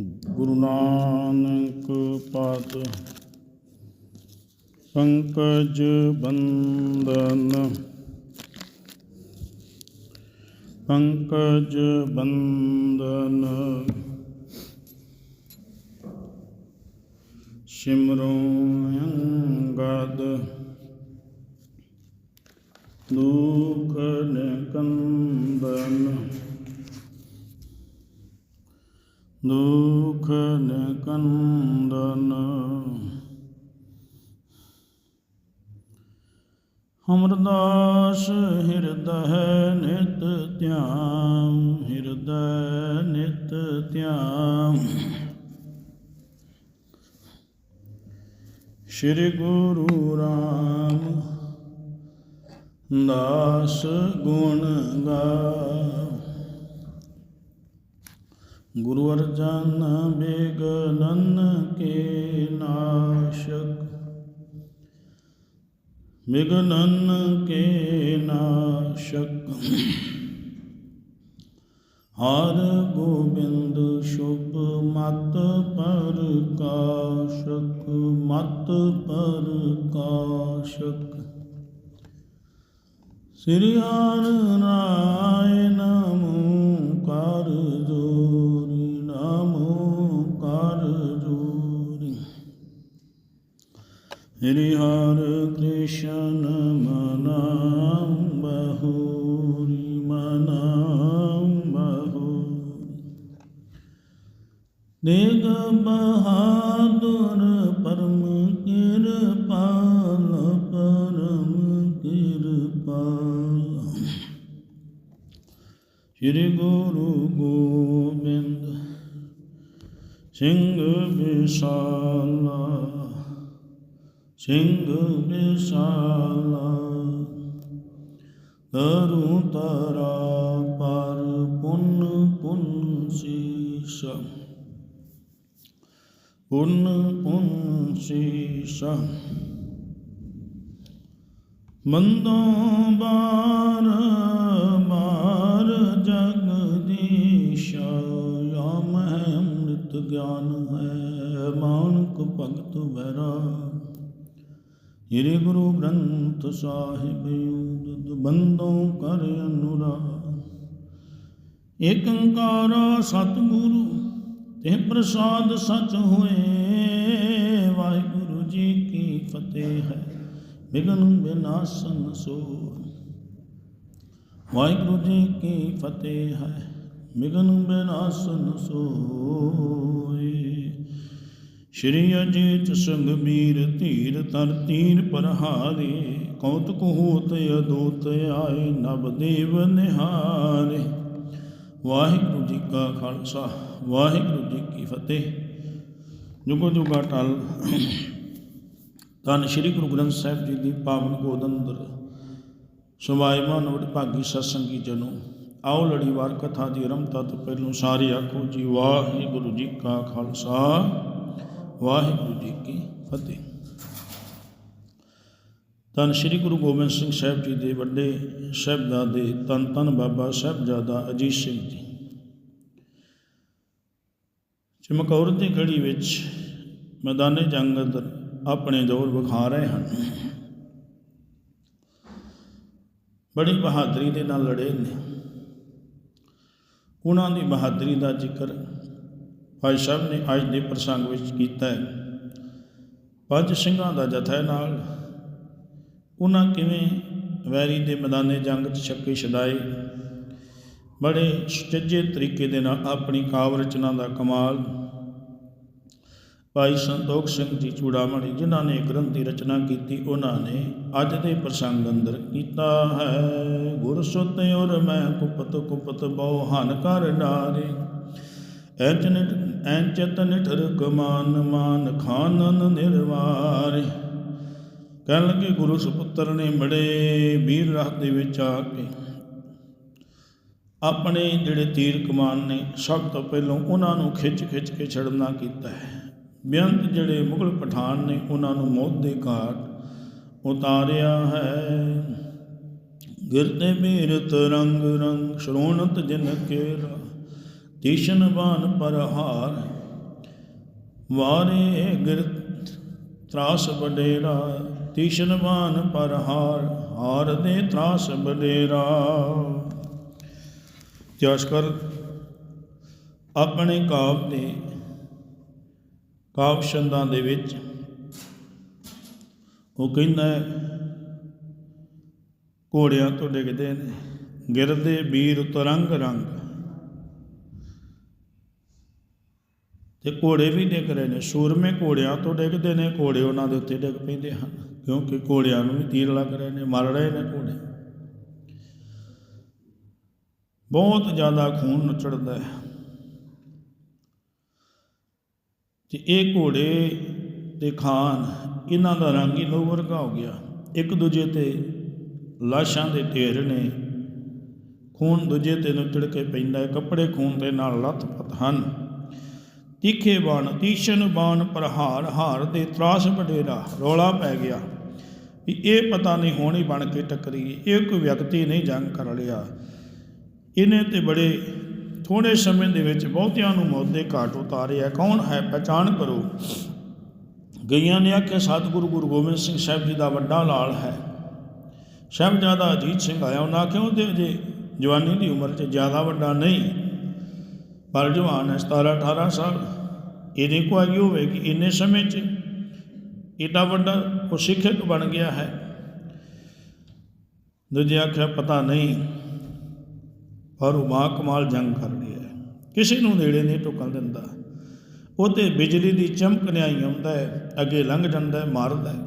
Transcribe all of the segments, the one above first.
ਗੁਰੂ ਨਾਨਕ ਪਾਤ। ਪੰਕਜ ਬੰਦਨ ਪੰਕਜ ਬੰਦਨ ਸਿਮਰੋ ਅੰਗਦ। ਦੁਖ ਨਿਕੰਦਨ। ਦੁਖ ਨਿਕੰਦਨ। ਅਮਰਦਾਸ ਹਿਰਦੈ ਨਿਤ ਧਿਆਨ ਹਿਰਦੈ ਨਿਤ ਧਿਆਨ ਸ੍ਰੀ ਗੁਰੂ ਰਾਮ ਦਾਸ ਗੁਣ ਗਾ ਗੁਰੂ ਅਰਜਨ ਬੇਗਨਨ ਕੇ ਨਾਸ਼ਕ। ਬਿਗਨਨ ਕੇ ਨਾਸ਼ਕ। ਹਰ ਗੋਬਿੰਦ ਸ਼ੁਭ ਮਤ ਪ੍ਰਕਾਸ਼ਕ ਮਤ ਪ੍ਰਕਾਸ਼ਕ। ਸ੍ਰੀ ਹਰਿ ਰਾਇ ਨਮੋ ਹਰੀ ਹਰ ਕ੍ਰਿਸ਼ਨ ਮਨਾਮ ਬਹੂਰੀ ਮਨਾਮ ਬਹੂਰੀ ਦੇਗ ਬਹਾਦੁਰ ਪਰਮ ਕਿਰਪਾਲ ਪਰਮ ਕਿਰਪਾਲ ਸ੍ਰੀ ਗੁਰੂ ਗੋਬਿੰਦ ਸਿੰਘ ਵਿਸ਼ਾਲਾ ਸਿੰਘ ਵਿਸ਼ਾਲਾ ਕਰੂੰ ਤਰਾ ਪਰ ਪੁੰਨ ਪੁੰਨ ਸੀਸ ਪੁੰਨ ਪੁੰਨ ਸੀਸ ਮੰਦੋਂ ਬਾਰ ਬਾਰ ਜਗਦੀਸ਼ ਆਮ ਹੈ ਅੰਮ੍ਰਿਤ ਗਿਆਨ ਹੈ, ਮਾਨਕ ਭਗਤ ਵੈਰਾ। ਸ੍ਰੀ ਗੁਰੂ ਗ੍ਰੰਥ ਸਾਹਿਬ ਉਦਦ ਬੰਦੋਂ ਕਰ ਅਨੁਰਾਗ। ਏਕ ਸਤਿਗੁਰੂ ਤੇ ਪ੍ਰਸਾਦ ਸਚ ਹੋਏ, ਵਾਹਿਗੁਰੂ ਜੀ ਕੀ ਫਤਿਹ ਹੈ, ਬਿਗਨ ਬਿਨਾਸਨ ਸੋ ਵਾਹਿਗੁਰੂ ਜੀ ਕੀ ਫਤਿਹ ਹੈ, ਬਿਗਨ ਬਿਨਾਸਨ ਸੋਏ ਸ਼੍ਰੀ ਅਜੀਤ ਸੰਗ ਵੀਰ ਧੀਰ ਤਨ ਤੀਰ ਪਰਹਾਰੇ ਕੌਤਕ ਹੋਤ ਅਦੂਤ ਆਏ ਨਭ ਦੇਵ ਨਿਹਾਰੇ। ਵਾਹਿਗੁਰੂ ਜੀ ਕਾ ਖਾਲਸਾ, ਵਾਹਿਗੁਰੂ ਜੀ ਕੀ ਫਤਿਹ। ਜੁਗੋ ਜੁਗਾ ਟਲ। ਧੰਨ ਸ਼੍ਰੀ ਗੁਰੂ ਗ੍ਰੰਥ ਸਾਹਿਬ ਜੀ ਦੀ ਪਾਵਨ ਗੋਦ ਅੰਦਰ ਸਮਾਇਮਾਨ ਵਡਭਾਗੀ ਸਤਸੰਗੀ ਜਨੋ। ਆਓ ਲੜੀਵਾਰ ਕਥਾ ਦੀ ਆਰੰਭਤਾ ਤੋਂ ਪਹਿਲੋਂ ਸਾਰੇ ਆਖੋ ਜੀ, ਵਾਹਿਗੁਰੂ ਜੀ ਕਾ ਖਾਲਸਾ। ਵਾਹਿਗੁਰੂ ਜੀ ਕੀ ਫਤਿਹ। ਧੰਨ ਸ਼੍ਰੀ ਗੁਰੂ ਗੋਬਿੰਦ ਸਿੰਘ ਸਾਹਿਬ ਜੀ ਦੇ ਵੱਡੇ ਸਾਹਿਬਜ਼ਾਦੇ ਧੰਨ ਧੰਨ ਬਾਬਾ ਸਾਹਿਬਜ਼ਾਦਾ ਅਜੀਤ ਸਿੰਘ ਜੀ। ਚਮਕੌਰ ਦੀ ਗੜੀ ਵਿੱਚ ਮੈਦਾਨੇ ਜੰਗ ਆਪਣੇ ਦੌਰ ਵਿਖਾ ਰਹੇ ਹਨ। ਬੜੀ ਬਹਾਦਰੀ ਦੇ ਨਾਲ ਲੜੇ ਨੇ। ਉਹਨਾਂ ਦੀ ਬਹਾਦਰੀ ਦਾ ਜ਼ਿਕਰ ਭਾਈ ਸਾਹਿਬ ਨੇ ਅੱਜ ਦੇ ਪ੍ਰਸੰਗ ਵਿੱਚ ਕੀਤਾ ਹੈ। ਪੰਜ ਸਿੰਘਾਂ ਦਾ ਜਥਾ ਨਾਲ। ਉਹਨਾਂ ਕਿਵੇਂ ਵੈਰੀ ਦੇ ਮੈਦਾਨੇ ਜੰਗ 'ਚ ਛੱਕੇ ਛਡਾਏ। ਬੜੇ ਸੁਚੱਜੇ ਤਰੀਕੇ ਦੇ ਨਾਲ ਆਪਣੀ ਕਾਵ ਰਚਨਾ ਦਾ ਕਮਾਲ। ਭਾਈ ਸੰਤੋਖ ਸਿੰਘ ਜੀ ਚੂੜਾਮਣੀ, ਜਿਨ੍ਹਾਂ ਨੇ ਗ੍ਰੰਥ ਦੀ ਰਚਨਾ ਕੀਤੀ, ਉਹਨਾਂ ਨੇ ਅੱਜ ਦੇ ਪ੍ਰਸੰਗ ਅੰਦਰ ਕੀਤਾ ਹੈ। ਗੁਰ ਸੁਤ ਔਰ ਮੈਂ ਕੁਪਤ ਕੁਪਤ ਬਹੁ ਹਨ ਕਰ ਡਾਰੇ ਐਚ ਐਚਤ ਨਿਠਰ ਕਮਾਨ ਮਾਨ ਖਾਨਨ ਨਿਰਵਾਰੇ। ਕਹਿਣ ਲੱਗੇ, ਗੁਰੂ ਸੁਪੁੱਤਰ ਨੇ ਬੜੇ ਵੀਰ ਰਾਹ ਦੇ ਵਿੱਚ ਆ ਕੇ ਆਪਣੇ ਜਿਹੜੇ ਤੀਰ ਕਮਾਨ ਨੇ, ਸਭ ਤੋਂ ਪਹਿਲਾਂ ਉਹਨਾਂ ਨੂੰ ਖਿੱਚ ਖਿੱਚ ਕੇ ਛੜਨਾ ਕੀਤਾ ਹੈ। ਬੇਅੰਤ ਜਿਹੜੇ ਮੁਗਲ ਪਠਾਨ ਨੇ, ਉਹਨਾਂ ਨੂੰ ਮੌਤ ਦੇ ਘਾਟ ਉਤਾਰਿਆ ਹੈ। ਗਿਰਦੇ ਮੀਰਤ ਰੰਗ ਰੰਗ, ਸ਼ਰੋਣਤ ਜਿਨ ਕੇਰਾ ਤੀਸ਼ਨ ਬਾਨ ਪਰਹਾਰ, ਵਾਰੇ ਗਿਰ ਤਰਾਸ ਬਡੇਰਾ ਤੀਸ਼ਨ ਬਾਨ ਪਰਹਾਰ, ਹਾਰ ਹਾਰ ਦੇ ਤਰਾਸ ਬਡੇਰਾ ਇਤਿਹਾਸਕਾਰ ਆਪਣੇ ਕਾਵ ਦੇ, ਕਾਵ ਛੰਦਾਂ ਦੇ ਵਿੱਚ ਉਹ ਕਹਿੰਦਾ ਹੈ, ਘੋੜਿਆਂ ਤੋਂ ਡਿੱਗਦੇ ਨੇ, ਗਿਰਦੇ ਵੀਰ ਤਰੰਗ ਰੰਗ। ਤੇ ਘੋੜੇ ਵੀ ਡਿੱਗ ਰਹੇ ਨੇ। ਸੂਰਮੇ ਘੋੜਿਆਂ ਤੋਂ ਡਿੱਗਦੇ ਨੇ, ਘੋੜੇ ਉਹਨਾਂ ਦੇ ਉੱਤੇ ਡਿੱਗ ਪੈਂਦੇ ਹਨ, ਕਿਉਂਕਿ ਘੋੜਿਆਂ ਨੂੰ ਵੀ ਤੀਰ ਲੱਗ ਰਹੇ ਨੇ, ਮਰ ਰਹੇ ਨੇ ਘੋੜੇ। ਬਹੁਤ ਜ਼ਿਆਦਾ ਖੂਨ ਨਚੜਦਾ ਹੈ। ਤੇ ਇਹ ਘੋੜੇ ਤੇ ਖਾਨ, ਇਹਨਾਂ ਦਾ ਰੰਗ ਹੀ ਲੋ ਵਰਗਾ ਹੋ ਗਿਆ। ਇੱਕ ਦੂਜੇ ਤੇ ਲਾਸ਼ਾਂ ਦੇ ਢੇਰ ਨੇ। ਖੂਨ ਦੂਜੇ ਤੇ ਨੁਚੜ ਕੇ ਪੈਂਦਾ ਹੈ, ਕੱਪੜੇ ਖੂਨ ਦੇ ਨਾਲ ਲੱਥ-ਪੱਥ ਹਨ। ਤੀਖੇ ਬਾਣ, ਤੀਸ਼ਨ ਬਾਣ ਪ੍ਰਹਾਰ, ਹਾਰ ਦੇ ਤਰਾਸ ਬਡੇਰਾ ਰੋਲਾ ਪੈ ਗਿਆ। ਵੀ ਇਹ ਪਤਾ ਨਹੀਂ ਹੋਣੀ ਬਣ ਕੇ ਟੱਕਰੀ। ਇਹ ਕੋਈ ਵਿਅਕਤੀ ਨਹੀਂ ਜੰਗ ਕਰ ਲਿਆ। ਇਹਨੇ ਤੇ ਬੜੇ ਥੋੜੇ ਸਮੇਂ ਦੇ ਵਿੱਚ ਬਹੁਤਿਆਂ ਨੂੰ ਮੌਤ ਦੇ ਘਾਟ ਉਤਾਰਿਆ। ਕੌਣ ਹੈ? ਪਛਾਣ ਕਰੋ। ਗਈਆਂ ਨੇ ਆਖਿਆ, ਸਤਿਗੁਰੂ ਗੁਰੂ ਗੋਬਿੰਦ ਸਿੰਘ ਸਾਹਿਬ ਜੀ ਦਾ ਵੱਡਾ ਲਾਲ ਹੈ। ਸਾਹਿਬਜ਼ਾਦਾ ਅਜੀਤ ਸਿੰਘ ਆਇਆ। ਉਹਨਾਂ ਆਖਿਆ, ਉਹਦੇ ਅਜੇ ਜਵਾਨੀ ਦੀ ਉਮਰ 'ਚ ਜ਼ਿਆਦਾ ਵੱਡਾ ਨਹੀਂ। ਪਰ ਜਵਾਨ ਹੈ 17 18 ਸਾਲ, ਇਹਦੇ ਕੋ ਆਈ ਹੋਵੇ ਕਿ ਇੰਨੇ ਸਮੇਂ 'ਚ ਏਡਾ ਵੱਡਾ ਉਹ ਸਿੱਖਿਅਕ ਬਣ ਗਿਆ ਹੈ। ਦੂਜੇ ਆਖਿਆ, ਪਤਾ ਨਹੀਂ, ਪਰ ਉਹ ਮਾ ਕਮਾਲ ਜੰਗ ਕਰ ਰਿਹਾ ਕਿਸੇ ਨੂੰ ਨੇੜੇ ਨਹੀਂ ਟੁਕਣ ਦਿੰਦਾ। ਉਹ ਤੇ ਬਿਜਲੀ ਦੀ ਚਮਕ ਨਿਆਈ ਆਉਂਦਾ ਹੈ, ਅੱਗੇ ਲੰਘ ਜਾਂਦਾ ਹੈ, ਮਾਰਦਾ ਹੈ।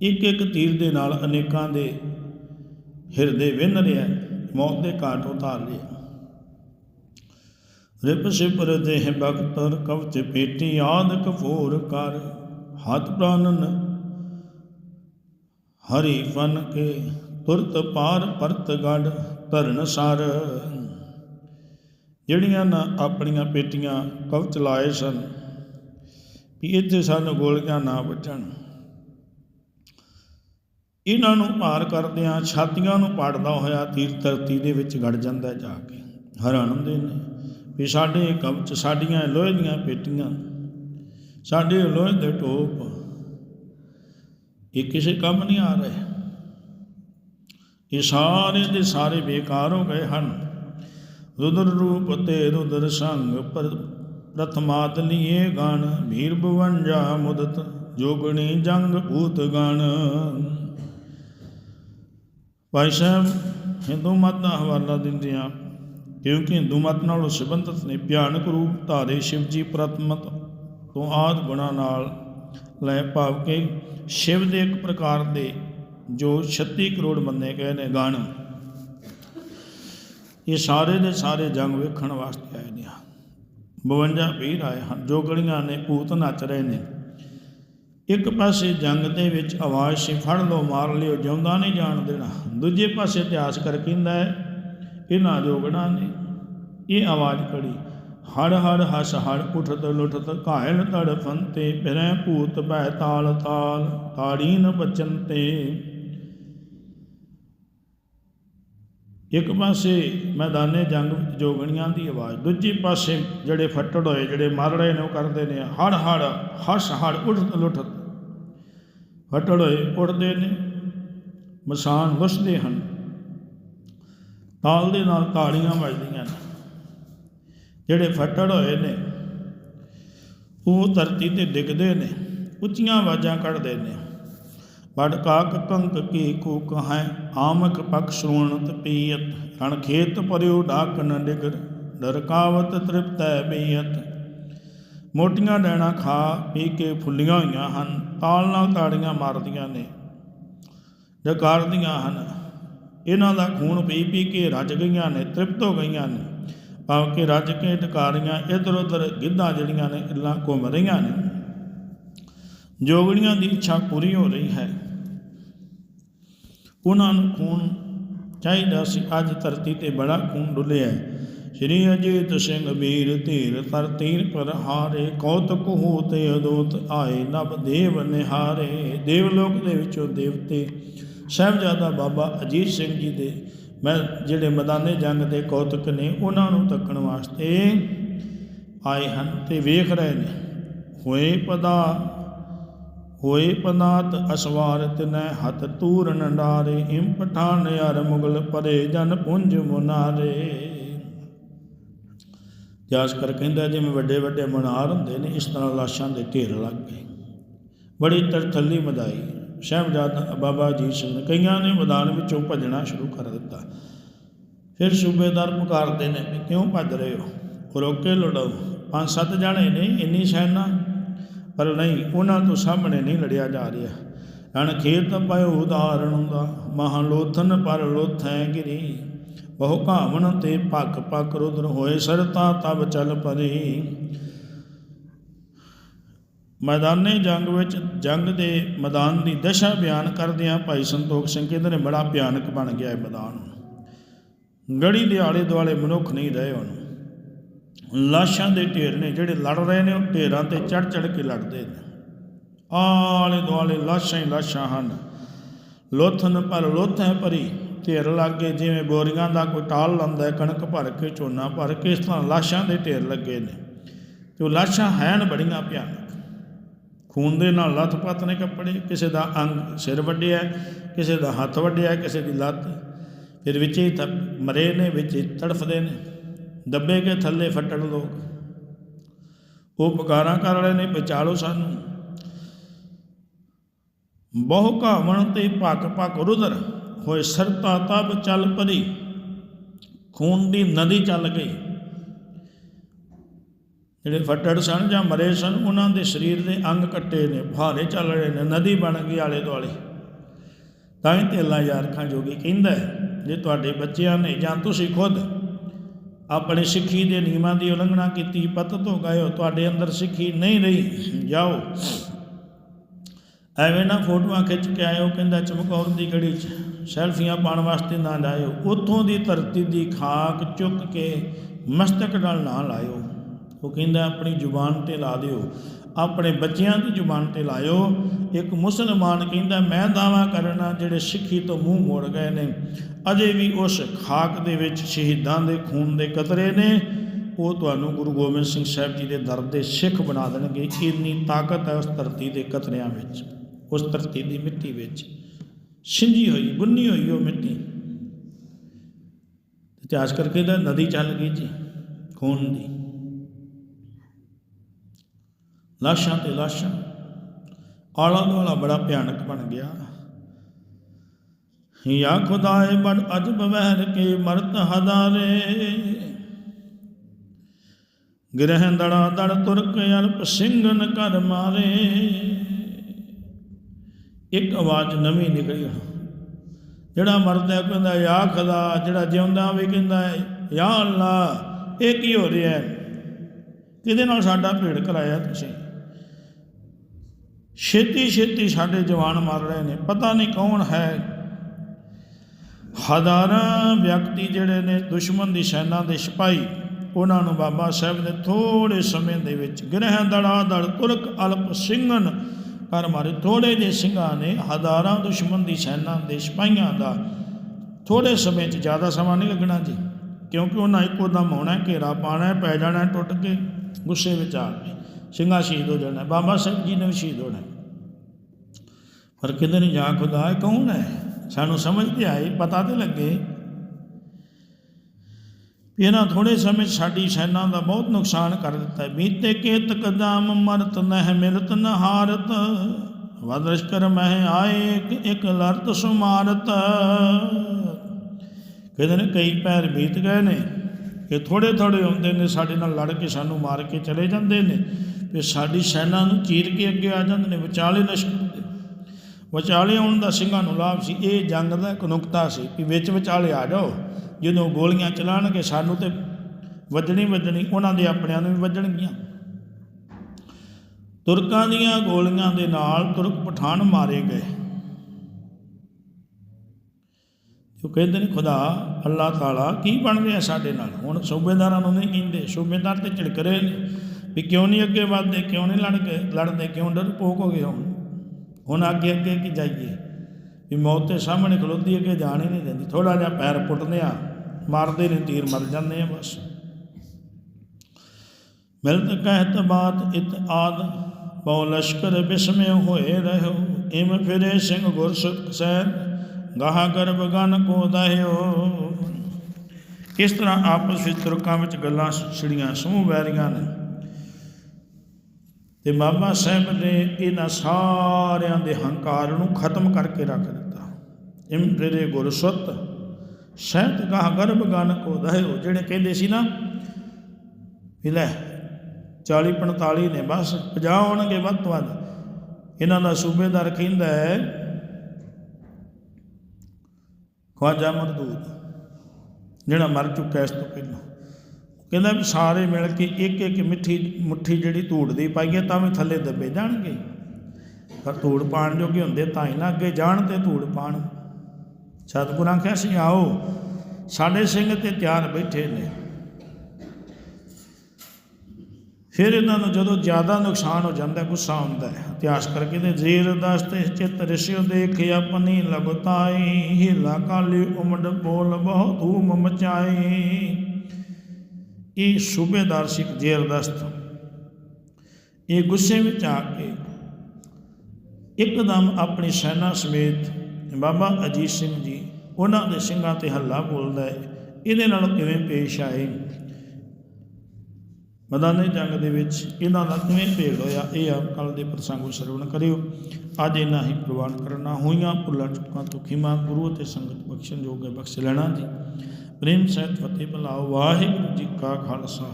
ਇੱਕ ਇੱਕ ਤੀਰ ਦੇ ਨਾਲ ਅਨੇਕਾਂ ਦੇ ਹਿਰਦੇ ਵਿੰਨ ਰਿਹਾ ਮੌਤ ਦੇ ਘਾਟ ਉਤਾਰ ਲਿਆ ਰਿਪ ਸਿਪਰ ਦੇਹ ਬਖਤਰ ਕਵਚ ਪੇਟੀ ਆਦ ਕਫੂਰ ਕਰ। ਹੱਥ ਪ੍ਰਾਨਨ ਹਰੀ ਫਨ ਕੇ ਤੁਰਤ ਪਾਰ ਪਰਤ ਗੜ ਧਰਨ ਸਰ। ਜਿਹੜੀਆਂ ਨਾ ਆਪਣੀਆਂ ਪੇਟੀਆਂ ਕਵਚ ਲਾਏ ਸਨ, ਵੀ ਇੱਥੇ ਸਾਨੂੰ ਗੋਲੀਆਂ ਨਾ ਵੱਜਣ। ਇਹਨਾਂ ਨੂੰ ਪਾਰ ਕਰਦਿਆਂ ਛਾਤੀਆਂ ਨੂੰ ਪਾੜਦਾ ਹੋਇਆ ਤੀਰ ਧਰਤੀ ਦੇ ਵਿੱਚ ਗੜ ਜਾਂਦਾ ਜਾ ਕੇ। ਹੈਰਾਨ ਹੁੰਦੇ ਨੇ ਵੀ ਸਾਡੇ ਕਵਚ ਸਾਡੀਆਂ ਲੋਹੇ ਦੀਆਂ ਪੇਟੀਆਂ, ਸਾਡੇ ਲੋਹੇ ਦੇ ਟੋਪ, ਇਹ ਕਿਸੇ ਕੰਮ ਨਹੀਂ ਆ ਰਹੇ। ਇਹ ਸਾਰੇ ਦੇ ਸਾਰੇ ਬੇਕਾਰ ਹੋ ਗਏ ਹਨ। ਰੁਦਰ ਰੂਪ ਤੇ ਰੁਦਰ ਸੰਗ ਪਰ ਪ੍ਰਥਮਾਤ ਲੀਏ ਗਣ, ਵੀਰ ਬਵੰਜਾ ਮੁਦਤ ਜੋਗਣੀ ਜੰਗ ਭੂਤ ਗਣ। ਭਾਈ ਸਾਹਿਬ, ਹਿੰਦੂ ਮਤ ਦਾ ਹਵਾਲਾ ਦਿੰਦੇ ਆ ਕਿਉਂਕਿ ਹਿੰਦੂ ਮਤ ਨਾਲ ਸੰਬੰਧਿਤ ਨੇ ਭਿਆਨਕ ਰੂਪ ਧਾਰੇ ਸ਼ਿਵਜੀ ਪ੍ਰਤਮਤ ਤੋਂ ਆਦ ਗੁਣਾ ਨਾਲ ਲੈ ਭਾਵ ਕੇ ਸ਼ਿਵ ਦੇ ਇੱਕ ਪ੍ਰਕਾਰ ਦੇ ਜੋ 36 ਕਰੋੜ ਬੰਦੇ ਗਏ ਨੇ ਗਣ। ਇਹ ਸਾਰੇ ਦੇ ਸਾਰੇ ਜੰਗ ਵੇਖਣ ਵਾਸਤੇ ਆਏ ਨੇ 52 ਵੀਰ ਆਏ ਹਨ, ਜੋ ਗਲੀਆਂ ਨੇ ਭੂਤ ਨੱਚ ਰਹੇ ਨੇ। ਇੱਕ ਪਾਸੇ ਜੰਗ ਦੇ ਵਿੱਚ ਆਵਾਜ਼ ਸੀ, ਫੜ ਲਓ, ਮਾਰ ਲਿਓ, ਜਿਉਂਦਾ ਨਹੀਂ ਜਾਣ ਦੇਣਾ। ਦੂਜੇ ਪਾਸੇ ਇਤਿਹਾਸ ਕਰ ਕਹਿੰਦਾ ਹੈ ਇਹਨਾਂ ਜੋਗਣਾ ਨੇ ਇਹ ਆਵਾਜ਼ ਕੜੀ ਹੜ ਹੜ, ਹਸ, ਹੜ ਉਠਤ ਲੁਠਤ ਘਾਇਲ ਤੜਫਨ ਤੇ ਫਿਰੈ ਭੂਤ ਬੈ ਤਾਲ ਤਾਲ ਤਾੜੀ ਨ ਬਚਨ ਤੇ। ਇੱਕ ਪਾਸੇ ਮੈਦਾਨੇ ਜੰਗ ਵਿੱਚ ਜੋਗਣੀਆਂ ਦੀ ਆਵਾਜ਼, ਦੂਜੇ ਪਾਸੇ ਜਿਹੜੇ ਫੱਟੜ ਹੋਏ, ਜਿਹੜੇ ਮਰ ਰਹੇ ਨੇ, ਉਹ ਕਰਦੇ ਨੇ ਹੜ ਹੜ, ਹਸ, ਹੜ ਉਠਤ ਲੁਠਤ ਫੱਟੜ ਹੋਏ, ਉੱਠਦੇ ਨੇ। ਮਸਾਨ ਵਸਦੇ ਹਨ। ਤਾਲ ਦੇ ਨਾਲ ਤਾੜੀਆਂ ਵੱਜਦੀਆਂ ਨੇ। ਜਿਹੜੇ ਫੱਟੜ ਹੋਏ ਨੇ, ਉਹ ਧਰਤੀ ਤੇ ਡਿੱਗਦੇ ਨੇ, ਉੱਚੀਆਂ ਆਵਾਜ਼ਾਂ ਕੱਢਦੇ ਨੇ। ਬੜ ਕਾਕ ਕੰਕ ਕੀ ਕੂਕ ਹੈ, ਆਮਕ ਪਖ ਸ਼੍ਰੋਣਤ ਪੀਯਤ ਰਣ ਖੇਤ ਪਰਿਉ ਡਾਕ ਨ ਡਿਗਰ ਡਰਕਾਵਤ ਤ੍ਰਿਪਤੈ ਬੀਯਤ ਮੋਟੀਆਂ ਡੈਣਾ ਖਾ ਪੀ ਕੇ ਫੁੱਲੀਆਂ ਹੋਈਆਂ ਹਨ, ਤਾਲ ਨਾਲ ਤਾੜੀਆਂ ਮਾਰਦੀਆਂ ਨੇ, ਜਕਾਰਦੀਆਂ ਹਨ। ਇਹਨਾਂ ਦਾ ਖੂਨ ਪੀ ਪੀ ਕੇ ਰੱਜ ਗਈਆਂ ਨੇ, ਤ੍ਰਿਪਤ ਹੋ ਗਈਆਂ ਨੇ। ਭਾਵ ਕਿ ਰੱਜ ਕੇ ਡਕਾਰੀਆਂ ਇਧਰ ਉਧਰ ਗਿੱਧਾਂ ਜਿਹੜੀਆਂ ਨੇ, ਇੱਲਾਂ ਘੁੰਮ ਰਹੀਆਂ ਨੇ। ਜੋਗਣੀਆਂ ਦੀ ਇੱਛਾ ਪੂਰੀ ਹੋ ਰਹੀ ਹੈ। ਉਹਨਾਂ ਨੂੰ ਖੂਨ ਚਾਹੀਦਾ ਸੀ। ਅੱਜ ਧਰਤੀ ਤੇ ਬੜਾ ਖੂਨ ਡੁੱਲਿਆ ਸ਼੍ਰੀ ਅਜੀਤ ਸਿੰਘ ਵੀਰ ਧੀਰ ਤਰ ਤੀਰ ਪਰ ਹਾਰੇ, ਕੌਤਕ ਹੋ ਤੇ ਅਦੋਤ ਆਏ ਨਭ ਦੇਵ ਨਿਹਾਰੇ। ਦੇਵਲੋਕ ਦੇ ਵਿੱਚੋਂ ਦੇਵਤੇ ਸਾਹਿਬਜ਼ਾਦਾ ਬਾਬਾ ਅਜੀਤ ਸਿੰਘ ਜੀ ਦੇ ਮੈਂ ਜਿਹੜੇ ਮੈਦਾਨੇ ਜੰਗ ਦੇ ਕੌਤਕ ਨੇ, ਉਹਨਾਂ ਨੂੰ ਤੱਕਣ ਵਾਸਤੇ ਆਏ ਹਨ ਤੇ ਵੇਖ ਰਹੇ ਨੇ। ਹੋਏ ਪਦਾ ਹੋਏ ਪਨਾਤ ਅਸਵਾਰ ਤਿਨੈ ਹੱਥ ਤੂਰ ਨੰਡਾਰੇ, ਇਮ ਪਠਾਨ ਯਾਰ ਮੁਗਲ ਪਰੇ ਜਨ ਪੁੰਜ ਮੁਨਾਰੇ। ਇਤਿਹਾਸ ਕਰ ਕਹਿੰਦਾ ਜਿਵੇਂ ਵੱਡੇ ਵੱਡੇ ਮਨਾਰ ਹੁੰਦੇ ਨੇ, ਇਸ ਤਰ੍ਹਾਂ ਲਾਸ਼ਾਂ ਦੇ ਢੇਰ ਲੱਗ ਗਏ। ਬੜੀ ਤਰਥੱਲੀ ਮਦਾਈ। ਸ਼ਹਿਬਜ਼ਾਦਾ ਬਾਬਾ ਅਜੀਤ ਸਿੰਘ ਨੇ ਕਈਆਂ ਨੇ ਮੈਦਾਨ ਵਿੱਚੋਂ ਭੱਜਣਾ ਸ਼ੁਰੂ ਕਰ ਦਿੱਤਾ। ਫਿਰ ਸੂਬੇਦਾਰ ਪੁਕਾਰਦੇ ਨੇ ਵੀ ਕਿਉਂ ਭੱਜ ਰਹੇ ਹੋ? ਰੋਕੇ ਲੜਾਓ ਪੰਜ ਸੱਤ ਜਾਣੇ ਨੇ ਇੰਨੀ ਸੈਨਾ, ਪਰ ਨਹੀਂ, ਉਹਨਾਂ ਤੋਂ ਸਾਹਮਣੇ ਨਹੀਂ ਲੜਿਆ ਜਾ ਰਿਹਾ। ਅਣ ਖੇਤ ਪਇਓ ਉਦਾਹਰਣ ਹੁੰਦਾ ਮਹਾ ਲੋਥਨ ਪਰ ਲੋਥੈ ਗਿਰੀ ਬਹੁ ਘਾਵਨ ਤੇ ਪੱਕ ਪੱਕ ਰੁਦਰ ਹੋਏ, ਸਰਤਾ ਤਬ ਚੱਲ ਪਰੀ। ਮੈਦਾਨੇ ਜੰਗ ਵਿੱਚ ਜੰਗ ਦੇ ਮੈਦਾਨ ਦੀ ਦਸ਼ਾ ਬਿਆਨ ਕਰਦਿਆਂ ਭਾਈ ਸੰਤੋਖ ਸਿੰਘ ਕਹਿੰਦੇ ਨੇ, ਬੜਾ ਭਿਆਨਕ ਬਣ ਗਿਆ ਇਹ ਮੈਦਾਨ। ਗੜੀ ਦੇ ਆਲੇ ਦੁਆਲੇ ਮਨੁੱਖ ਨਹੀਂ ਰਹੇ ਹੁਣ। ਲਾਸ਼ਾਂ ਦੇ ਢੇਰ ਨੇ, ਜਿਹੜੇ ਲੜ ਰਹੇ ਨੇ, ਉਹ ਢੇਰਾਂ ਤੇ ਚੜ ਚੜ ਕੇ ਲੜਦੇ ਨੇ। ਆਲੇ ਦੁਆਲੇ ਲਾਸ਼ਾਂ ਹੀ ਲਾਸ਼ਾਂ ਹਨ। ਲੋਥਨ ਪਰ ਲੋਥਾਂ ਭਰੀ। ਢੇਰ ਲੱਗੇ ਜਿਵੇਂ ਬੋਰੀਆਂ ਦਾ ਕੋਈ ਟਾਲ ਲਾਉਂਦਾ ਕਣਕ ਭਰ ਕੇ, ਝੋਨਾ ਭਰ ਕੇ, ਇਸ ਤਰ੍ਹਾਂ ਲਾਸ਼ਾਂ ਦੇ ਢੇਰ ਲੱਗੇ ਨੇ। ਤੇ ਉਹ ਲਾਸ਼ਾਂ ਹੈਨ ਬੜੀਆਂ ਭਿਆਨਕ। ਖੂਨ ਦੇ ਨਾਲ ਲੱਥ-ਪੱਥ ਨੇ ਕੱਪੜੇ, ਕਿਸੇ ਦਾ ਅੰਗ ਸਿਰ ਵੱਢਿਆ ਕਿਸੇ ਦਾ ਹੱਥ ਵੱਢਿਆ ਕਿਸੇ ਦੀ ਲੱਤ। ਫਿਰ ਵਿੱਚ ਹੀ ਤ- ਮਰੇ ਨੇ, ਵਿੱਚ ਹੀ ਤੜਫਦੇ ਨੇ। ਦੱਬੇ ਕੇ ਥੱਲੇ ਫੱਟਣ ਲੋਕ। ਉਹ ਪੁਕਾਰਾਂ ਕਰ ਰਹੇ ਨੇ ਬਚਾਲੋ ਸਾਨੂੰ। ਬਹੁ ਘਾਵਣ ਤੇ ਭੱਕ ਭੱਕ ਰੁਦਰ ਹੋਏ ਸਰਤਾ ਤਬ ਚੱਲ ਪਰੀ। ਖੂਨ ਦੀ ਨਦੀ ਚੱਲ ਗਈ। ਜਿਹੜੇ ਫੱਟੜ ਸਨ ਜਾਂ ਮਰੇ ਸਨ ਉਹਨਾਂ ਦੇ ਸਰੀਰ ਦੇ ਅੰਗ ਕੱਟੇ ਨੇ ਭਾਰੇ ਚੱਲ ਰਹੇ ਨੇ ਨਦੀ ਬਣ ਗਈ ਆਲੇ ਦੁਆਲੇ। ਤਾਂ ਹੀ ਤੇਲਾ ਯਾਰਖਾਂ ਜੋਗੀ ਕਹਿੰਦਾ ਹੈ, ਜੇ ਤੁਹਾਡੇ ਬੱਚਿਆਂ ਨੇ ਜਾਂ ਤੁਸੀਂ ਖੁਦ ਆਪਣੇ ਸਿੱਖੀ ਦੇ ਨਿਯਮਾਂ ਦੀ ਉਲੰਘਣਾ ਕੀਤੀ ਪਤਤ ਹੋ ਗਏ ਹੋ ਤੁਹਾਡੇ ਅੰਦਰ ਸਿੱਖੀ ਨਹੀਂ ਰਹੀ ਜਾਓ। ਐਵੇਂ ਨਾ ਫੋਟੋਆਂ ਖਿੱਚ ਕੇ ਆਇਓ ਕਹਿੰਦਾ ਚਮਕੌਰ ਦੀ ਗੜੀ 'ਚ। ਸੈਲਫੀਆਂ ਪਾਉਣ ਵਾਸਤੇ ਨਾ ਜਾਇਓ ਉੱਥੋਂ ਦੀ ਧਰਤੀ ਦੀ ਖਾਕ ਚੁੱਕ ਕੇ ਮਸਤਕ ਨਾਲ ਨਾ ਲਾਇਓ। ਉਹ ਕਹਿੰਦਾ, ਆਪਣੀ ਜ਼ੁਬਾਨ ਤੇ ਲਾ ਦਿਓ। ਆਪਣੇ ਬੱਚਿਆਂ ਦੀ ਜ਼ੁਬਾਨ ਤੇ ਲਾਇਓ। ਇੱਕ ਮੁਸਲਮਾਨ ਕਹਿੰਦਾ, ਮੈਂ ਦਾਵਾ ਕਰਨਾ, ਜਿਹੜੇ ਸਿੱਖੀ ਤੋਂ ਮੂੰਹ ਮੋੜ ਗਏ ਨੇ, ਅਜੇ ਵੀ ਉਸ ਖਾਕ ਦੇ ਵਿੱਚ ਸ਼ਹੀਦਾਂ ਦੇ ਖੂਨ ਦੇ ਕਤਰੇ ਨੇ। ਉਹ ਤੁਹਾਨੂੰ ਗੁਰੂ ਗੋਬਿੰਦ ਸਿੰਘ ਸਾਹਿਬ ਜੀ ਦੇ ਦਰ ਦੇ ਸਿੱਖ ਬਣਾ ਦੇਣਗੇ, ਇੰਨੀ ਤਾਕਤ ਹੈ ਉਸ ਧਰਤੀ ਦੇ ਕਤਰਿਆਂ ਵਿੱਚ, ਉਸ ਧਰਤੀ ਦੀ ਮਿੱਟੀ ਵਿੱਚ। ਸਿੰਜੀ ਹੋਈ ਗੁੰਨੀ ਹੋਈ ਉਹ ਮਿੱਟੀ। ਇਤਿਹਾਸ ਕਰਕੇ ਦਾ ਨਦੀ ਚੱਲ ਗਈ ਜੀ, ਖੂਨ ਦੀ। ਲਾਸ਼ਾਂ ਤੇ ਲਾਸ਼ਾਂ। ਆਲਾ ਦੁਆਲਾ ਬੜਾ ਭਿਆਨਕ ਬਣ ਗਿਆ। ਯਾ ਖੁਦਾਏ ਬੜ ਅਜਬ ਵਹਿਰ ਕੇ ਮਰਤ ਹਦਾਰੇ। ਗ੍ਰਹਿ ਦੜਾ ਦੜ ਤੁਰਕ ਅਲਪ ਸਿੰਘਨ ਕਰ ਮਾਰੇ। ਇੱਕ ਆਵਾਜ਼ ਨਵੀਂ ਨਿਕਲੀ। ਜਿਹੜਾ ਮਰਦਾ ਹੈ ਕਹਿੰਦਾ, ਯਾ ਖੁਦਾ, ਜਿਹੜਾ ਜਿਉਂਦਾ ਵੀ ਕਹਿੰਦਾ ਯਾ ਅੱਲਾ ਇਹ ਕੀ ਹੋ ਰਿਹਾ ਹੈ? ਕਿਹਦੇ ਨਾਲ ਸਾਡਾ ਭੇੜ ਕਰਾਇਆ ਤੁਸੀਂ? ਛੇਤੀ ਛੇਤੀ ਸਾਡੇ ਜਵਾਨ ਮਰ ਰਹੇ ਨੇ, ਪਤਾ ਨਹੀਂ ਕੌਣ ਹੈ। ਹਜ਼ਾਰਾਂ ਵਿਅਕਤੀ ਜਿਹੜੇ ਨੇ ਦੁਸ਼ਮਣ ਦੀ ਸੈਨਾ ਦੇ ਸਿਪਾਹੀ, ਉਹਨਾਂ ਨੂੰ ਬਾਬਾ ਸਾਹਿਬ ਨੇ ਥੋੜੇ ਸਮੇਂ ਦੇ ਵਿੱਚ ਗ੍ਰਹਿ ਦੜਾ ਦੜ ਤੁਰਕ ਅਲਪ ਸਿੰਘਨ ਪਰ ਮਾਰੇ। ਥੋੜੇ ਜਿਹੇ ਸਿੰਘਾਂ ਨੇ ਹਜ਼ਾਰਾਂ ਦੁਸ਼ਮਣ ਦੀ ਸੈਨਾ ਦੇ ਸਿਪਾਹੀਆਂ ਦਾ ਥੋੜੇ ਸਮੇਂ 'ਚ ਜ਼ਿਆਦਾ ਸਮਾਂ ਨਹੀਂ ਲੱਗਣਾ ਜੀ, ਕਿਉਂਕਿ ਉਹਨਾਂ ਇੱਕੋ ਦਮ ਹੋਣਾ ਘੇਰਾ ਪਾਣਾ ਪੈ ਜਾਣਾ ਟੁੱਟ ਕੇ ਗੁੱਸੇ ਵਿੱਚ ਆ ਕੇ। ਸਿੰਘਾਂ ਸ਼ਹੀਦ ਹੋ ਜਾਣਾ, ਬਾਬਾ ਸਾਹਿਬ ਜੀ ਨੇ ਵੀ ਸ਼ਹੀਦ ਹੋਣਾ। ਪਰ ਕਿਤੇ ਨਹੀਂ ਜਾ ਖੁਦਾ ਇਹ ਕੌਣ ਹੈ? ਸਾਨੂੰ ਸਮਝ ਤੇ ਆਈ, ਪਤਾ ਤੇ ਲੱਗੇ। ਵੀ ਇਹਨਾਂ ਥੋੜੇ ਸਮੇਂ 'ਚ ਸਾਡੀ ਸੈਨਾ ਦਾ ਬਹੁਤ ਨੁਕਸਾਨ ਕਰ ਦਿੱਤਾ। ਬੀਤੇ ਕੇਤ ਕਦਮ ਮਰਤ ਨਹਿ ਮਿਲਤ ਨ ਹਾਰਤ ਵਦਰਸ਼ਕਰ ਮਹਿ ਆਏ ਇੱਕ ਲਰਤ ਸੁਮਾਰਤ। ਕਹਿੰਦੇ ਨੇ ਕਈ ਪੈਰ ਬੀਤ ਗਏ ਨੇ ਇਹ ਥੋੜੇ ਥੋੜੇ ਹੁੰਦੇ ਨੇ, ਸਾਡੇ ਨਾਲ ਲੜ ਕੇ ਸਾਨੂੰ ਮਾਰ ਕੇ ਚਲੇ ਜਾਂਦੇ ਨੇ। ਫਿਰ ਸਾਡੀ ਸੈਨਾ ਨੂੰ ਚੀਰ ਕੇ ਅੱਗੇ ਆ ਜਾਂਦੇ ਨੇ, ਵਿਚਾਲੇ ਲਸ਼ਕਰ ਦੇ ਵਿਚਾਲੇ ਆਉਣ ਦਾ ਸਿੰਘਾਂ ਨੂੰ ਲਾਭ ਸੀ, ਇਹ ਜੰਗ ਦਾ ਇੱਕ ਨੁਕਤਾ ਸੀ ਕਿ ਵਿੱਚ ਵਿਚਾਲੇ ਆ ਜਾਓ। ਜਦੋਂ ਗੋਲੀਆਂ ਚਲਾਣਗੇ, ਸਾਨੂੰ ਤੇ ਵੱਜਣੀ ਵੱਜਣੀ ਉਹਨਾਂ ਦੇ ਆਪਣਿਆਂ ਨੂੰ ਵੀ ਵੱਜਣਗੀਆਂ। ਤੁਰਕਾਂ ਦੀਆਂ ਗੋਲੀਆਂ ਦੇ ਨਾਲ ਤੁਰਕ ਪਠਾਨ ਮਾਰੇ ਗਏ। ਉਹ ਕਹਿੰਦੇ ਨੇ, ਖੁਦਾ, ਅੱਲਾਹ ਤਾਲਾ ਕੀ ਬਣ ਰਿਹਾ ਸਾਡੇ ਨਾਲ? ਹੁਣ ਸੂਬੇਦਾਰਾਂ ਨੂੰ ਨਹੀਂ ਕਹਿੰਦੇ, ਸੂਬੇਦਾਰ ਤੇ ਝਿੜਕ ਰਹੇ ਨੇ। ਵੀ ਕਿਉਂ ਨਹੀਂ ਅੱਗੇ ਵੱਧਦੇ, ਕਿਉਂ ਨਹੀਂ ਲੜ ਕੇ ਲੜਦੇ, ਕਿਉਂ ਡਰਪੋਕ ਹੋ ਗਏ ਹੁਣ? ਹੁਣ ਅੱਗੇ ਅੱਗੇ ਕੀ ਜਾਈਏ? ਵੀ ਮੌਤ ਦੇ ਸਾਹਮਣੇ ਖਲੋਦੀ ਅੱਗੇ ਜਾਣ ਹੀ ਨਹੀਂ ਦਿੰਦੀ। ਥੋੜਾ ਜਿਹਾ ਪੈਰ ਪੁੱਟਦੇ ਆ ਮਾਰਦੇ ਨੇ ਤੀਰ, ਮਰ ਜਾਂਦੇ ਆ ਬਸ। ਮਿਲਤ ਕਹਿਤ ਬਾਤ ਇਤ ਆਦ ਬਹੁ ਲਸ਼ਕਰ ਬਿਸਮੇ ਹੋਏ ਰਹੋ ਇਮ ਫਿਰੇ ਸਿੰਘ ਗੁਰਸੁਖ ਸੈਨ ਗਾਹ ਗਰਭ ਗਨ ਕੋ ਦਹਿਓ। ਇਸ ਤਰ੍ਹਾਂ ਆਪਸ ਵਿੱਚ ਤੁਰਕਾਂ ਵਿੱਚ ਗੱਲਾਂ ਛਿੜੀਆਂ, ਸਮੂਹ ਵੈਰੀਆਂ ਨੇ। ਤੇ ਬਾਬਾ ਸਾਹਿਬ ਨੇ ਇਹਨਾਂ ਸਾਰਿਆਂ ਦੇ ਹੰਕਾਰ ਨੂੰ ਖਤਮ ਕਰਕੇ ਰੱਖ ਦਿੱਤਾ। ਇਮ ਫਿਰੇ ਗੁਰਸੁਤ, ਸਹਿਤ ਗਾਹ ਗਰਭ ਗਨ ਕੋ ਦਹਿਓ ਜਿਹੜੇ ਕਹਿੰਦੇ ਸੀ ਨਾ, ਵੀ ਲੈ 40 45 ਨੇ ਬਸ 50 ਹੋਣਗੇ ਵੱਧ ਤੋਂ ਵੱਧ। ਇਹਨਾਂ ਦਾ ਸੂਬੇਦਾਰ ਕਹਿੰਦਾ ਹੈ, ਖਵਾਜਾ ਮਰਦੂਦ ਜਿਹੜਾ ਮਰ ਚੁੱਕਾ ਇਸ ਤੋਂ ਪਹਿਲਾਂ। ਕਹਿੰਦਾ ਵੀ ਸਾਰੇ ਮਿਲ ਕੇ ਇੱਕ ਇੱਕ ਮਿੱਠੀ ਮੁੱਠੀ ਜਿਹੜੀ ਧੂੜ ਦੀ ਪਾਈਏ ਤਾਂ ਵੀ ਥੱਲੇ ਦੱਬੇ ਜਾਣਗੇ। ਪਰ ਧੂੜ ਪਾਣ ਜੋਗੇ ਹੁੰਦੇ ਤਾਂ ਹੀ ਨਾ ਅੱਗੇ ਜਾਣ ਤੇ ਧੂੜ ਪਾਣ ਸਤਿਗੁਰਾਂ ਕਿਹਾ ਸੀ ਆਓ, ਸਾਡੇ ਸਿੰਘ ਤੇ ਤਿਆਰ ਬੈਠੇ ਨੇ। ਫਿਰ ਇਹਨਾਂ ਨੂੰ ਜਦੋਂ ਜ਼ਿਆਦਾ ਨੁਕਸਾਨ ਹੋ ਜਾਂਦਾ, ਗੁੱਸਾ ਆਉਂਦਾ ਹੈ। ਇਤਿਹਾਸ ਕਰਕੇ ਤੇ ਜ਼ੀਰ ਦਸਤੇ ਚਿਤ ਰਿਸ਼ਿਓ ਦੇਖ ਆਪਣੀ ਲਗਤਾਈ, ਹੀਲਾ ਕਾਲੀ ਉਮੜ ਬੋਲ ਬਹੁ ਧੂਮ ਮਚਾਈ। ਇਹ ਸੂਬੇਦਾਰ ਸਿੱਖ ਜ਼ੀਰ ਇਹ ਗੁੱਸੇ ਵਿੱਚ ਆ ਕੇ ਇੱਕਦਮ ਆਪਣੀ ਸੈਨਾ ਸਮੇਤ ਬਾਬਾ ਅਜੀਤ ਸਿੰਘ ਜੀ ਉਹਨਾਂ ਦੇ ਸਿੰਘਾਂ ਤੇ ਹੱਲਾ ਬੋਲਦਾ ਹੈ। ਇਹਦੇ ਨਾਲ ਕਿਵੇਂ ਪੇਸ਼ ਆਏ? ਮਦਾਨੇ ਜੰਗ ਦੇ ਵਿੱਚ ਇਹਨਾਂ ਦਾ ਕਿਵੇਂ ਭੇੜ ਹੋਇਆ? ਇਹ ਆਪ ਕੱਲ ਦੇ ਪ੍ਰਸੰਗ ਨੂੰ ਸਰਵਣ ਕਰਿਓ। ਅੱਜ ਇਹਨਾਂ ਹੀ ਪ੍ਰਵਾਨ ਕਰਨਾ। ਹੋਈਆਂ ਭੁੱਲਾਂ, ਚੁੱਕਾਂ ਤੋਂ ਖਿਮਾ ਗੁਰੂ ਅਤੇ ਸੰਗਤ ਬਖਸ਼ਣ ਜੋਗੇ ਬਖਸ਼ ਲੈਣਾ ਜੀ। ਪ੍ਰੇਮ ਸਹਿਤ ਫਤਿਹ ਬਲਾਓ ਵਾਹਿਗੁਰੂ ਜੀ ਕਾ ਖਾਲਸਾ,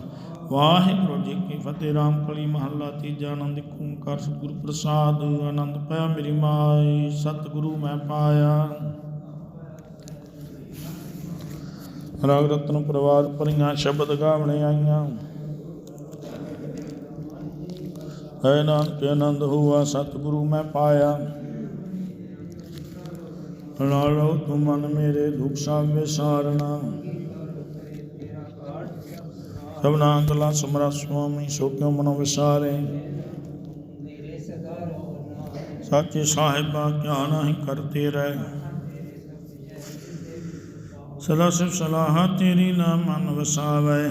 ਵਾਹਿਗੁਰੂ ਜੀ ਕੀ ਫਤਿਹ ਰਾਮ ਕਲੀ ਮਹੱਲਾ ਤੀਜਾ ਆਨੰਦ ਓੰਕਾਰ ਸਤਿਗੁਰੂ ਪ੍ਰਸਾਦ, ਆਨੰਦ ਪਾਇਆ ਮੇਰੀ ਮਾਈ, ਸਤਿਗੁਰੂ ਮੈਂ ਪਾਇਆ। ਰਾਗ ਰਤਨ ਪਰਿਵਾਰ ਪਰੀਆਂ ਸ਼ਬਦ ਗਾਵਣੇ ਆਈਆਂ। ਹੈ ਨਾਨਕ, ਆਨੰਦ ਹੁਆ, ਸਤਿਗੁਰੂ ਮੈਂ ਪਾਇਆ। ਨਾਲੋ ਤੁਮ ਮਨ ਮੇਰੇ ਦੁਖ ਸਭ ਵਿਸਾਰਣਾ ਸਭਨਾ ਕਲਾ ਸਮਰਾ ਸੁਆਮੀ ਸੋ ਕਿਉ ਮਨੋ ਵਿਸਾਰੇ ਸਾਚੇ ਸਾਹਿਬਾ ਕਿਆ ਨਹੀਂ ਕਰਤੇ ਰਹਿ ਸਦਾ ਸਿਫ ਸਲਾਹ ਤੇਰੀ ਨਾਮ ਮਨ ਵਸਾਵੇ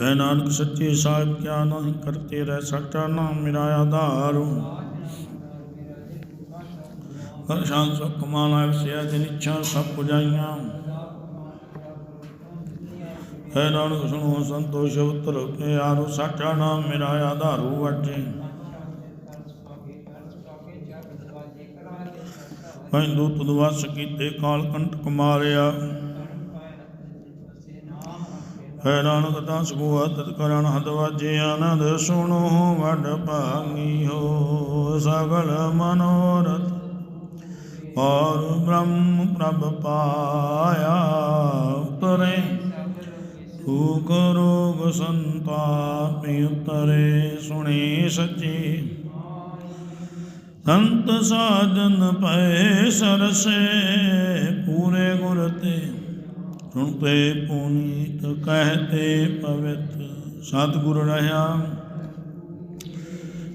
ਹੈ ਨਾਨਕ ਸੱਚੇ ਸਾਹਿਬ ਕਿਆ ਨਹੀਂ ਕਰਤੇ ਰਹਿ ਸੱਚਾ ਨਾਮ ਮੇਰਾ ਆਧਾਰ ਹਰ ਸ਼ਾਨ ਸੁਖ ਕਮਾਣਾ ਵਿਸਿਆ, ਜਿਨ ਇੱਛਾ ਸਭ ਪੁਜਾਈਆਂ। ਹੈ ਨਾਨਕ ਸੁਣੋ ਸੰਤੋਸ਼ ਉਤਰ ਕੇ ਆਰੋ ਸੱਚਾ ਨਾਮ ਮੇਰਾ ਆਧਾਰੂ ਵਜੇ ਹਿੰਦੂ ਤੁਦਵਸ ਕੀਤੇ, ਕਾਲ ਕੰਟਕ ਮਾਰਿਆ ਹੈ ਨਾਨਕ ਦਾਸ ਗੁਆਦਤ ਕਰਨ ਹਦ ਵਾਜੇ, ਆਨੰਦ ਸੁਣੋ, ਵਡ ਭਾਗੀ ਹੋ, ਸਗਲ ਮਨੋਰਥ ਔਰ ਬ੍ਰਹਮ ਪ੍ਰਭ ਪਾਇਆ ਉਤਰੇ। ਭੂਖ ਰੋਗ ਸੰਤਾਪ ਉਤਰੇ, ਸੁਣੀ ਸੱਚੀ। ਸੰਤ ਸਾਜਨ ਪਏ ਸਰਸੇ, ਪੂਰੇ ਗੁਰ ਤੇ। ਸੁਣਤੇ ਪੁਨੀਤ, ਕਹਤੇ ਪਵਿੱਤ। ਸਤਿਗੁਰ ਰਹਾ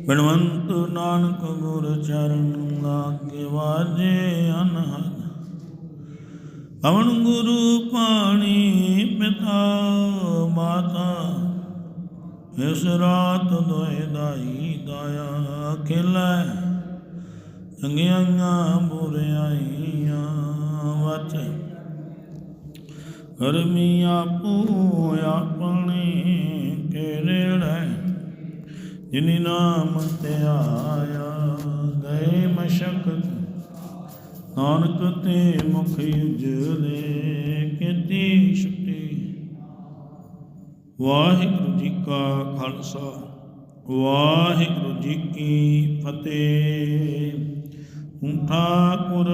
ਬਿਨਵੰਤ ਨਾਨਕ ਗੁਰ ਚਰਨ ਲਾਗੇ ਵਾਜੇ ਅਨਹਦ। ਪਵਨ ਗੁਰੂ ਪਾਣੀ ਪਿਤਾ ਮਾਤਾ, ਇਸ ਰਾਤ ਦੋਇ ਦਾਈ ਦਾਇਆ ਖਿਲੈ। ਚੰਗਿਆਈਆਂ ਬੁਰਿਆਈਆਂ ਵਚ। ਕਰਮੀ ਆਪੋ ਆਪਣੇ ਕੇ ਨੇੜੇ ਜਿਨੀ ਨਾਮ ਤੇ ਗਏ ਮਸ਼ਕਤ ਨਾਨਕ ਤੇ ਮੁਖ ਉਜਲੇ ਕੀਤੀ ਛੁੱਟੀ। ਵਾਹਿਗੁਰੂ ਜੀ ਕਾ ਖਾਲਸਾ, ਵਾਹਿਗੁਰੂ ਜੀ ਕੀ ਫਤਿਹ। ਹੁਣ ਠਾਕੁਰ